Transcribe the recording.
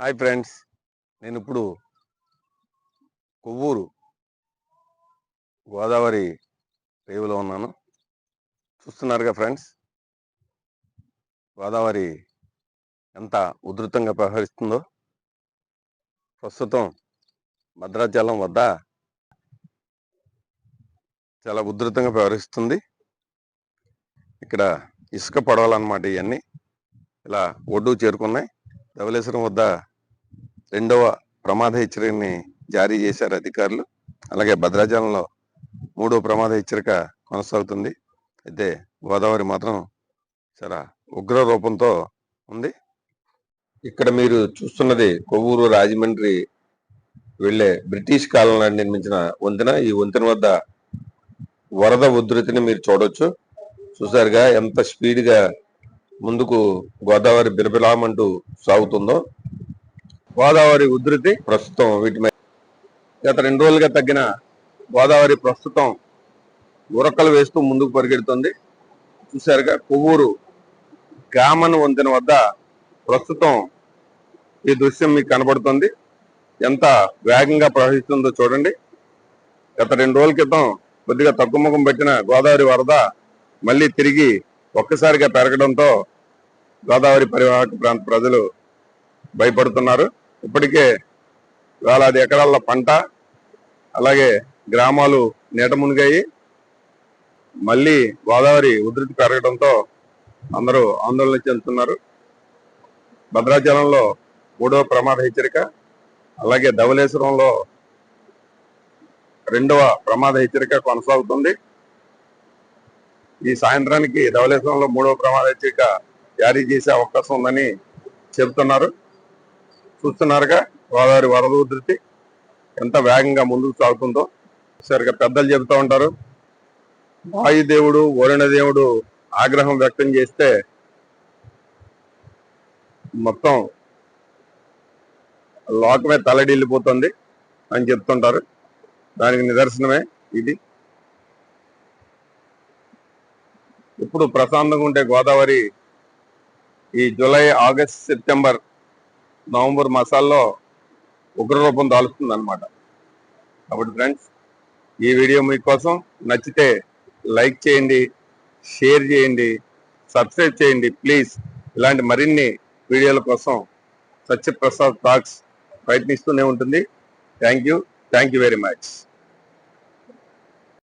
Hi friends నేను ఇప్పుడు కొవ్వూరు గోదావరి రేవులో ఉన్నాను. చూస్తున్నారుగా ఫ్రెండ్స్? గోదావరి ఎంత ఉధృతంగా ప్రవహరిస్తుందో ప్రస్తుతం భద్రాచలం వద్ద చాలా ఉధృతంగా ప్రవహిస్తుంది. ఇక్కడ ఇసుక పడవలు అన్నమాట ఇవన్నీ ఇలా ఒడ్డు చేరుకున్నాయి. ధవళేశ్వరం వద్ద రెండవ ప్రమాద హెచ్చరికని జారీ చేశారు అధికారులు. అలాగే భద్రాచలంలో మూడో ప్రమాద హెచ్చరిక కొనసాగుతుంది. అయితే గోదావరి మాత్రం చాలా ఉగ్ర రూపంతో ఉంది. ఇక్కడ మీరు చూస్తున్నది కొవ్వూరు రాజమండ్రి వెళ్ళే బ్రిటిష్ కాలంలో నిర్మించిన వంతెన. ఈ వంతెన వద్ద వరద ఉధృతిని మీరు చూడొచ్చు. చూసారుగా ఎంత స్పీడ్గా ముందుకు గోదావరి బిరబిలామంటూ సాగుతుందో గోదావరి ఉధృతి ప్రస్తుతం వీటి మీద. గత రెండు రోజులుగా తగ్గిన గోదావరి ప్రస్తుతం ఉరకలు వేస్తూ ముందుకు పరిగెడుతుంది. చూసారుగా కొవ్వూరు గామన్ వంతెన వద్ద ప్రస్తుతం ఈ దృశ్యం మీకు కనబడుతుంది. ఎంత వేగంగా ప్రవహిస్తుందో చూడండి. గత రెండు రోజుల క్రితం కొద్దిగా తగ్గుముఖం పెట్టిన గోదావరి వరద మళ్ళీ తిరిగి ఒక్కసారిగా పెరగడంతో గోదావరి పరివాహక ప్రాంత ప్రజలు భయపడుతున్నారు. ఇప్పటికే వేలాది ఎకరాల పంట అలాగే గ్రామాలు నీట మునిగాయి. మళ్ళీ గోదావరి ఉధృతి పెరగడంతో అందరూ ఆందోళన చెందుతున్నారు. భద్రాచలంలో మూడవ ప్రమాద హెచ్చరిక అలాగే ధవలేశ్వరంలో రెండవ ప్రమాద హెచ్చరిక కొనసాగుతుంది. ఈ సాయంత్రానికి ధవలేశ్వరంలో మూడవ ప్రమాద హెచ్చరిక జారీ చేసే అవకాశం ఉందని చెబుతున్నారు. చూస్తున్నారుగా గోదావరి వరద ఉధృతి ఎంత వేగంగా ముందుకు సాగుతుందో. సరిగా పెద్దలు చెబుతూ ఉంటారు. వాయుదేవుడు వరుణ దేవుడు ఆగ్రహం వ్యక్తం చేస్తే మొత్తం లోకమే తలడిల్లిపోతుంది అని చెప్తుంటారు. దానికి నిదర్శనమే ఇది. ఇప్పుడు ప్రశాంతంగా ఉంటే గోదావరి ఈ జూలై ఆగస్ట్ సెప్టెంబర్ నవంబర్ మాసాల్లో ఉగ్రరూపం దాలుస్తుంది అనమాట కాబట్టి ఫ్రెండ్స్ ఈ వీడియో మీకోసం నచ్చితే లైక్ చేయండి షేర్ చేయండి సబ్స్క్రైబ్ చేయండి ప్లీజ్. ఇలాంటి మరిన్ని వీడియోల కోసం సత్యప్రసాద్ టాక్స్ ప్రయత్నిస్తూనే ఉంటుంది. Thank you. Thank you very much.